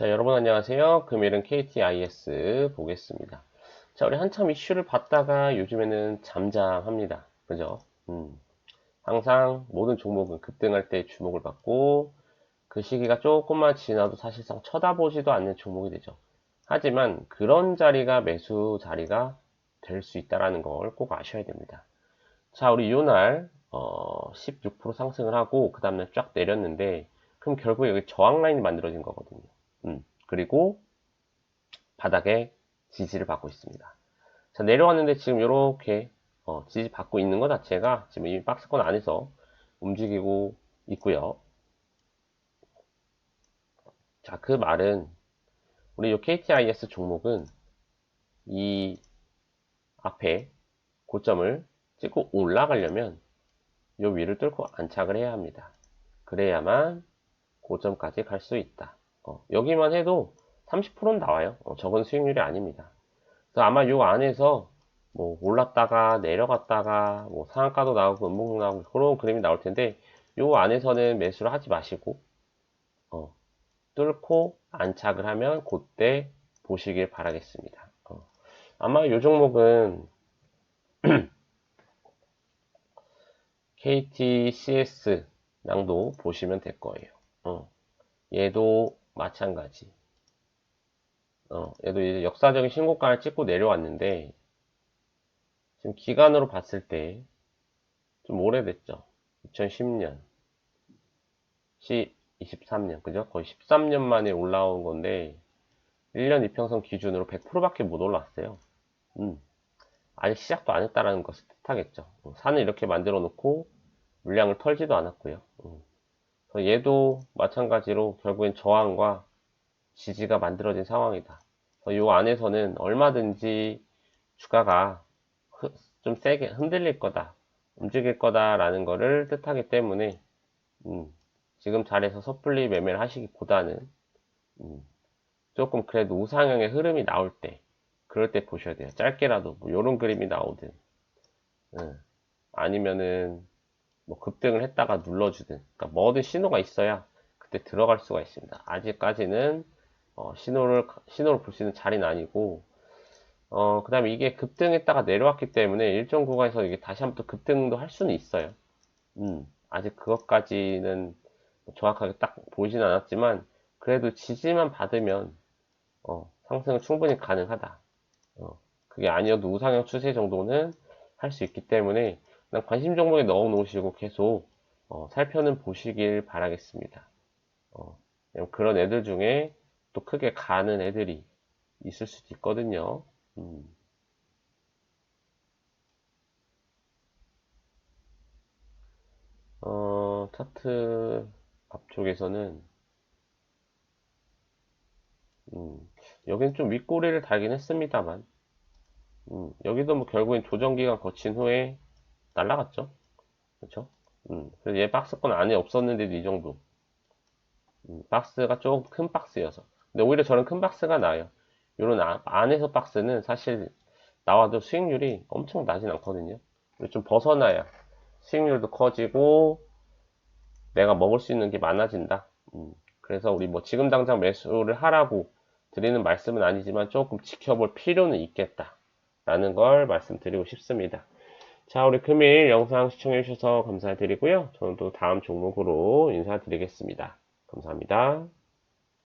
자, 여러분 안녕하세요. 금일은 KTIS 보겠습니다. 자, 우리 한참 이슈를 봤다가 요즘에는 잠잠합니다. 그죠? 음. 항상 모든 종목은 급등할 때 주목을 받고 그 시기가 조금만 지나도 사실상 쳐다보지도 않는 종목이 되죠. 하지만 그런 자리가 매수 자리가 될 수 있다는 걸 꼭 아셔야 됩니다. 자, 우리 이날 어, 16% 상승을 하고 그 다음날 쫙 내렸는데 그럼 결국에 여기 저항 라인이 만들어진 거거든요. 음, 그리고 바닥에 지지를 받고 있습니다. 자, 내려왔는데 지금 이렇게 어, 지지 받고 있는 것 자체가 지금 이 박스권 안에서 움직이고 있고요. 자, 그 말은 우리 이 KTIS 종목은 이 앞에 고점을 찍고 올라가려면 이 위를 뚫고 안착을 해야 합니다. 그래야만 고점까지 갈 수 있다. 어, 여기만 해도 30%는 나와요. 어, 적은 수익률이 아닙니다. 그래서 아마 요 안에서 뭐 올랐다가 내려갔다가 뭐 상한가도 나오고 음봉도 나오고 그런 그림이 나올 텐데 요 안에서는 매수를 하지 마시고 어, 뚫고 안착을 하면 그때 보시길 바라겠습니다. 어, 아마 요 종목은 KTCS랑도 보시면 될 거예요. 어, 얘도 마찬가지. 어, 얘도 이제 역사적인 신고가를 찍고 내려왔는데, 지금 기간으로 봤을 때, 좀 오래됐죠. 2010년, 10, 23년, 그죠? 거의 13년 만에 올라온 건데, 1년 이평선 기준으로 100%밖에 못 올랐어요. 음, 아직 시작도 안 했다라는 것을 뜻하겠죠. 어, 산을 이렇게 만들어 놓고, 물량을 털지도 않았고요. 음. 얘도 마찬가지로 결국엔 저항과 지지가 만들어진 상황이다. 이 안에서는 얼마든지 주가가 좀 세게 흔들릴 거다, 움직일 거다라는 것을 뜻하기 때문에 음, 지금 자리에서 섣불리 매매를 하시기보다는 음, 조금 그래도 우상향의 흐름이 나올 때 그럴 때 보셔야 돼요. 짧게라도 뭐 이런 그림이 나오든 음, 아니면은 뭐 급등을 했다가 눌러주든 그러니까 뭐든 신호가 있어야 그때 들어갈 수가 있습니다. 아직까지는 어, 신호를 신호를 볼 수 있는 자리는 아니고 어, 그 다음에 이게 급등했다가 내려왔기 때문에 일정 구간에서 이게 다시 한번 또 급등도 할 수는 있어요. 음, 아직 그것까지는 정확하게 딱 보이진 않았지만 그래도 지지만 받으면 어, 상승은 충분히 가능하다. 어, 그게 아니어도 우상향 추세 정도는 할 수 있기 때문에 관심 종목에 넣어 놓으시고 계속 어, 살펴는 보시길 바라겠습니다. 어, 그런 애들 중에 또 크게 가는 애들이 있을 수도 있거든요. 음. 어, 차트 앞쪽에서는 음, 여긴 좀 윗꼬리를 달긴 했습니다만 음, 여기도 뭐 결국엔 조정기간 거친 후에 날라갔죠. 그렇죠? 음, 그래서 얘 박스권 안에 없었는데도 이 정도. 음, 박스가 조금 큰 박스여서. 근데 오히려 저는 큰 박스가 나아요. 이런 아, 안에서 박스는 사실 나와도 수익률이 엄청 나진 않거든요. 좀 벗어나야 수익률도 커지고 내가 먹을 수 있는 게 많아진다. 음, 그래서 우리 뭐 지금 당장 매수를 하라고 드리는 말씀은 아니지만 조금 지켜볼 필요는 있겠다. 라는 걸 말씀드리고 싶습니다. 자, 우리 금일 영상 시청해주셔서 감사드리고요. 저는 또 다음 종목으로 인사드리겠습니다. 감사합니다.